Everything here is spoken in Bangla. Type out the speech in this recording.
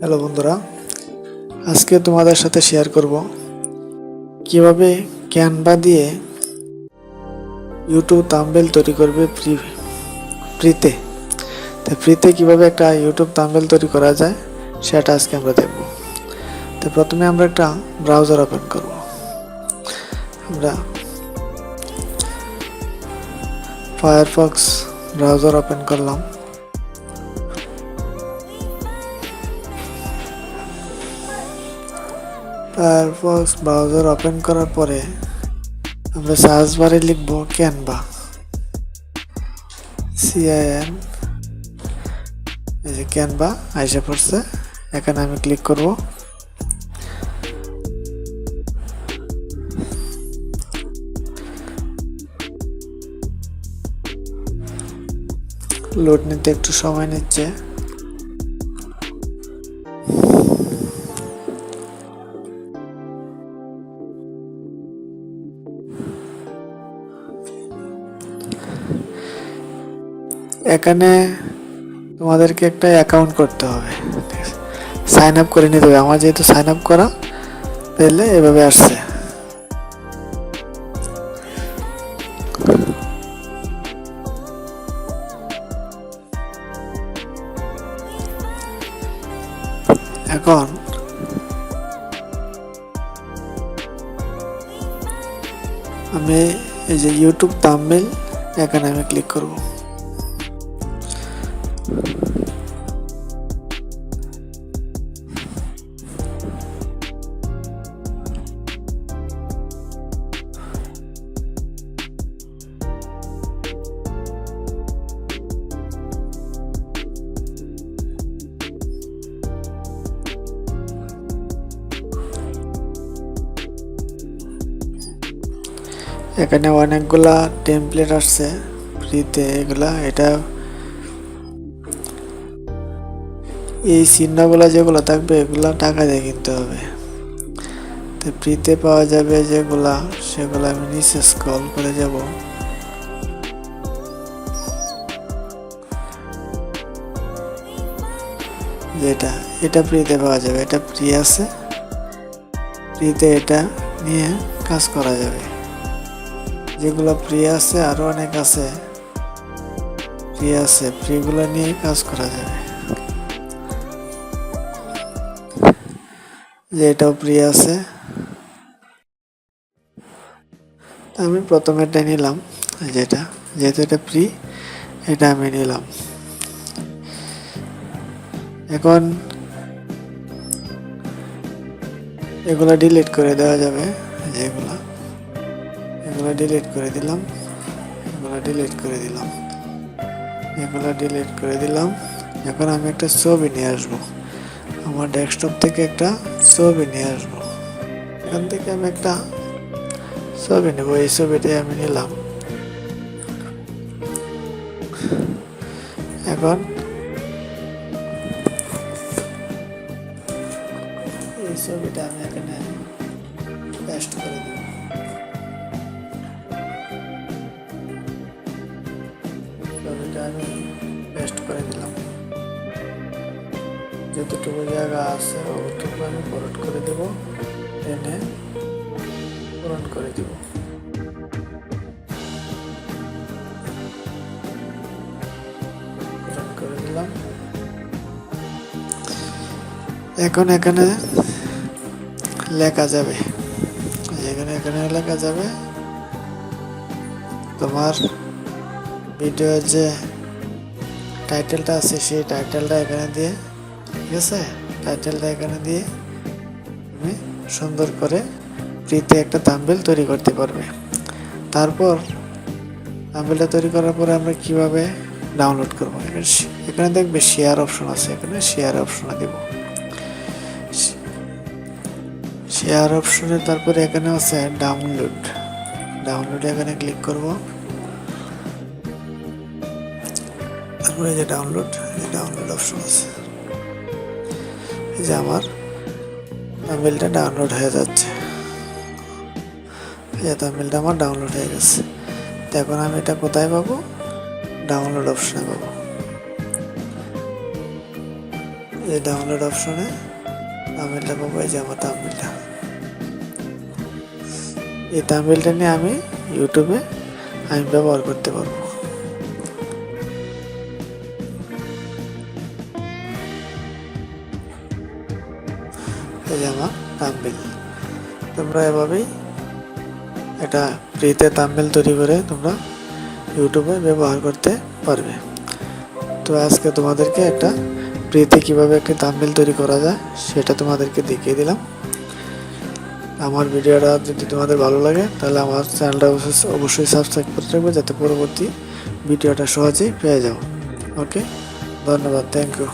হ্যালো বন্ধুরা, আজকে তোমাদের সাথে শেয়ার করব কীভাবে ক্যানভা দিয়ে ইউটিউব তাম্বেল তৈরি করবে ফ্রি ফ্রিতে তো ফ্রিতে কীভাবে একটা ইউটিউব তাম্বেল তৈরি করা যায়, সেটা আজকে আমরা দেখব। তো প্রথমে আমরা একটা ব্রাউজার ওপেন করব। আমরা ফায়ারফক্স ব্রাউজার ওপেন করলাম। ফায়ারফক্স ব্রাউজার ওপেন করার পরে আমরা সার্চ বারে লিখব ক্যানভা সিআইএন এই যে ক্যানভা আইসা পড়ছে। এখানে আমি ক্লিক করব। লোড নিতে একটু সময় নিচ্ছে। এখানে তোমাদেরকে একটা অ্যাকাউন্ট করতে হবে। সাইন আপ করে নিতে হবে। আমার যেহেতু সাইন আপ করা, তাহলে এভাবে আসছে। এখন আমি এই যে ইউটিউব তামিল এখানে আমি ক্লিক করব। এখানে অনেকগুলা টেমপ্লেট আসছে ফ্রিতে এগুলা এটা এই চিহ্নগুলো যেগুলো থাকবে, এগুলো টাকা দিয়ে কিনতে হবে। তো ফ্রিতে পাওয়া যাবে যেগুলা, সেগুলো আমি নিচে স্ক্রল করে যাব। যেটা, এটা ফ্রিতে পাওয়া যাবে। এটা ফ্রি আছে। ফ্রিতে এটা নিয়ে কাজ করা যাবে। যেগুলো ফ্রি আছে, আরও অনেক আছে। ফ্রি আছে ফ্রিগুলো নিয়ে কাজ করা যাবে। যে এটাও ফ্রি আছে। আমি প্রথমে এটা নিলাম যেটা যেহেতু এটা ফ্রি এটা আমি নিলাম। এখন এগুলো ডিলিট করে দেওয়া যাবে যেগুলা এগুলো। ডিলিট করে দিলাম, এগুলো ডিলিট করে দিলাম। এগুলো ডিলিট করে দিলাম। এখন আমি একটা ছবি নিয়ে আসব। আমার ডেস্কটপ থেকে একটা ছবি নিয়ে আসব। এখান থেকে আমি একটা ছবি নেব, এই ছবিটাই আমি নিলাম। এখন এই ছবিটা আমি এখানে পেস্ট করে দেবো। ছবিটা আমি পেস্ট করে দিলাম। যতটুকু জায়গা আছে, ওটুকু আমি পূরণ করে দেব। এনে পূরণ করে দেব। এখন এখানে লেখা যাবে। এখানে এখানে লেখা যাবে, তোমার ভিডিওর যে টাইটেলটা আছে, সেই টাইটেলটা এখানে দিয়ে ঠিক আছে? টাইটেলটা এখানে দিয়ে তুমি সুন্দর করে ফ্রিতে একটা থাম্বেল তৈরি করতে পারবে। তারপর থাম্বেলটা তৈরি করার পরে আমরা কীভাবে ডাউনলোড করব এখানে দেখবে শেয়ার অপশন আছে, এখানে শেয়ার অপশনে দেব। শেয়ার অপশনে তারপরে এখানে আছে ডাউনলোড ডাউনলোড এখানে ক্লিক করব। তারপরে যে ডাউনলোড ডাউনলোড অপশন আছে। যে আমার তামিলটা ডাউনলোড হয়ে যাচ্ছে। যে তামিলটা আমার ডাউনলোড হয়ে গেছে। তো এখন আমি এটা কোথায় পাবো? ডাউনলোড অপশনে পাবো। এই ডাউনলোড অপশনে তামিলটা পাবো, এই যে আমার তামিলটা এই তামিলটা নিয়ে আমি ইউটিউবে আমি ব্যবহার করতে পারব। তামিল তোমরা এভাবেই একটা ফ্রিতে তামিল তৈরি করে তোমরা ইউটিউবে ব্যবহার করতে পারবে। তো আজকে তোমাদেরকে একটা ফ্রিতে কীভাবে একটি তামিল তৈরি করা যায় সেটা তোমাদেরকে দেখিয়ে দিলাম। আমার ভিডিওটা যদি তোমাদের ভালো লাগে, তাহলে আমার চ্যানেলটা অবশ্যই সাবস্ক্রাইব করতে রাখবে যাতে পরবর্তী ভিডিওটা সহজেই পেয়ে যাও। ওকে ধন্যবাদ থ্যাংক ইউ